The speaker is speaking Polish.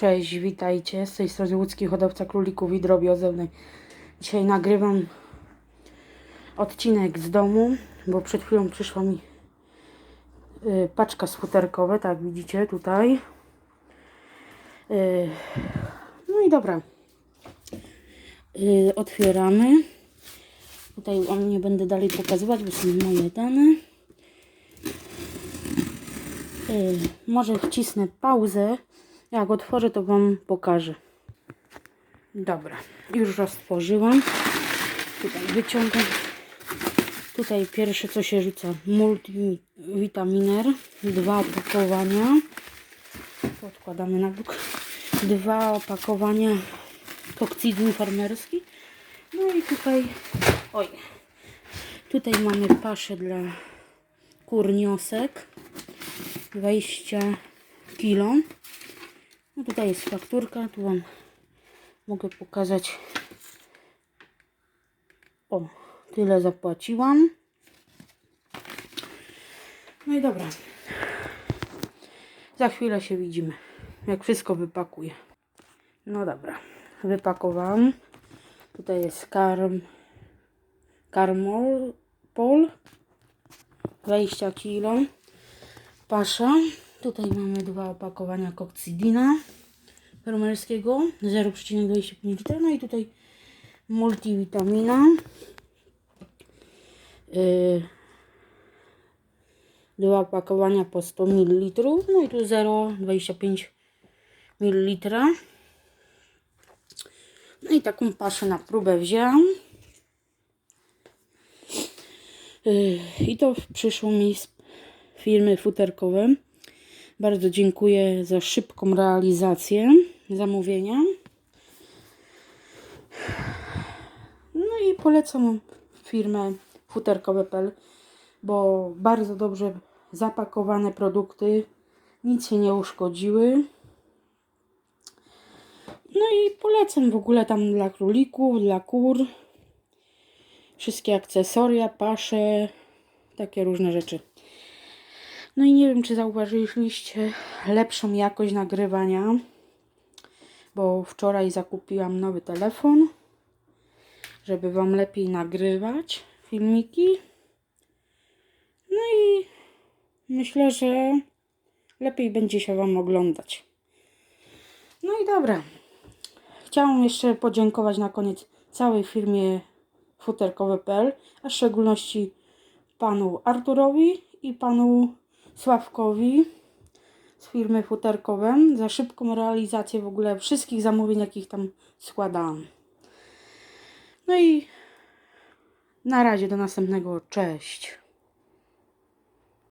Cześć, witajcie. Z tej strony łódzki hodowca królików i drobi ozewnej. Dzisiaj nagrywam odcinek z domu, bo przed chwilą przyszła mi y, paczka z futerkowe, tak widzicie tutaj. Y, no i dobra. Y, otwieramy. Tutaj wam nie będę dalej pokazywać, bo są moje dane. Może wcisnę pauzę. Jak otworzę, to Wam pokażę. Dobra, już roztworzyłam. Tutaj wyciągam. Tutaj pierwsze co się rzuca multivitaminer. Dwa opakowania. To Odkładamy na bok. Dwa opakowania kokcydin farmerski. No i tutaj, oj, tutaj mamy paszę dla kurniosek. 20 kilo. No tutaj jest fakturka, tu Wam mogę pokazać. O, tyle zapłaciłam. No i dobra. Za chwilę się widzimy, jak wszystko wypakuję. No dobra, wypakowałam. Tutaj jest karm, karmol, pol, 20 kilo. Pasza. Tutaj mamy dwa opakowania kokcydina fermerskiego 0,25 litra. No i tutaj multivitamina. Yy, dwa opakowania po 100 ml. No i tu 0,25 ml. No i taką paszę na próbę wzięłam. Yy, I to przyszło mi z firmy futerkowe. Bardzo dziękuję za szybką realizację zamówienia. No i polecam firmę futerkowe.pl, bo bardzo dobrze zapakowane produkty, nic się nie uszkodziły. No i polecam w ogóle tam dla królików, dla kur. Wszystkie akcesoria, pasze, takie różne rzeczy. No i nie wiem, czy zauważyliście lepszą jakość nagrywania, bo wczoraj zakupiłam nowy telefon, żeby Wam lepiej nagrywać filmiki. No i myślę, że lepiej będzie się Wam oglądać. No i dobra. Chciałam jeszcze podziękować na koniec całej firmie futerkowe.pl, a w szczególności panu Arturowi i panu Sławkowi z firmy futerkowe za szybką realizację w ogóle wszystkich zamówień, jakich tam składałam. No i na razie do następnego. Cześć.